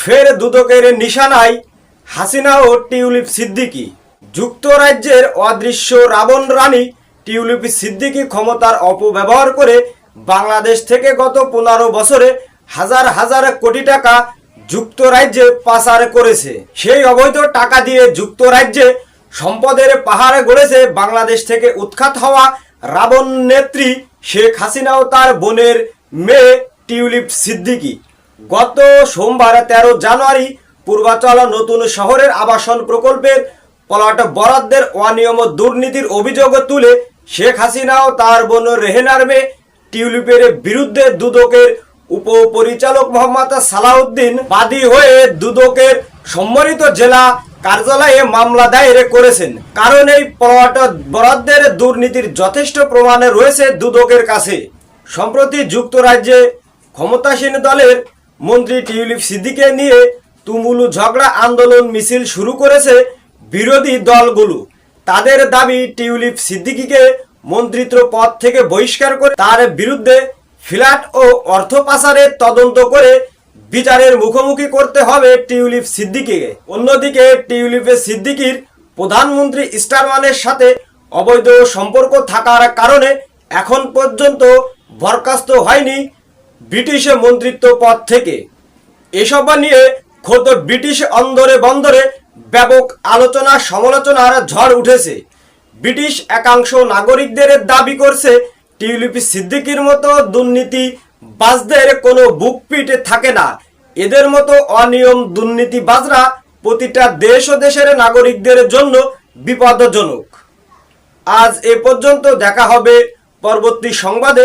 ফের দুদকের নিশানায় হাসিনা ও টিউলিপ সিদ্দিকী। যুক্তরাজ্যের অদৃশ্য রাবণ রানী টিউলিপ সিদ্দিকী ক্ষমতার অপব্যবহার করে বাংলাদেশ থেকে গত পনেরো বছরে হাজার হাজার কোটি টাকা যুক্তরাজ্যে পাচার করেছে। সেই অবৈধ টাকা দিয়ে যুক্তরাজ্যে সম্পদের পাহাড়ে গড়েছে বাংলাদেশ থেকে উৎখাত হওয়া রাবণ নেত্রী শেখ হাসিনা ও তার বোনের মেয়ে টিউলিপ সিদ্দিকী। গত সোমবার তেরো জানুয়ারি পূর্বাচল নতুন শহরের আবাসন প্রকল্পের প্লট বরাদ্দের অনিয়ম দুর্নীতির অভিযোগ তুলে শেখ হাসিনা ও তার বোন রেহেনার মেয়ে টিউলিপের বিরুদ্ধে দুদকের উপপরিচালক মোহাম্মদ সালাউদ্দিন বাদী হয়ে দুদকের সম্মানিত জেলা কার্যালয়ে মামলা দায়ের করেছেন। কারণ এই প্লট বরাদ্দের দুর্নীতির যথেষ্ট প্রমাণ রয়েছে দুদকের কাছে। সম্প্রতি যুক্তরাজ্যে ক্ষমতাসীন দলের মন্ত্রী টিউলিপ সিদ্দিকে নিয়ে তুমুলু ঝগড়া আন্দোলন মিছিল শুরু করেছে বিরোধী দলগুলো। তাদের দাবি টিউলিপ সিদ্দিকিকে মন্ত্রিত্ব পদ থেকে বহিষ্কার করে তার বিরুদ্ধে ফ্ল্যাট ও অর্থ পাচারের তদন্ত করে বিচারের মুখোমুখি করতে হবে টিউলিপ সিদ্দিকিকে। অন্যদিকে টিউলিপের সিদ্দিকির প্রধানমন্ত্রী স্টারমানের সাথে অবৈধ সম্পর্ক থাকার কারণে এখন পর্যন্ত বরখাস্ত হয়নি ব্রিটিশের মন্ত্রিত্ব পদ থেকে এসব নিয়ে খোদ ব্রিটিশ অন্দরে বন্দরে ব্যাপক আলোচনা সমালোচনার ঝড় উঠেছে। ব্রিটিশ একাংশ নাগরিকদের দাবি করছে, টিউলিপ সিদ্দিকির মতো দুর্নীতি বাজদের কোনো বুকপিট থাকে না। এদের মতো অনিয়ম দুর্নীতিবাজরা প্রতিটা দেশ ও দেশের নাগরিকদের জন্য বিপদজনক। আজ এ পর্যন্ত দেখা হবে পরবর্তী সংবাদে।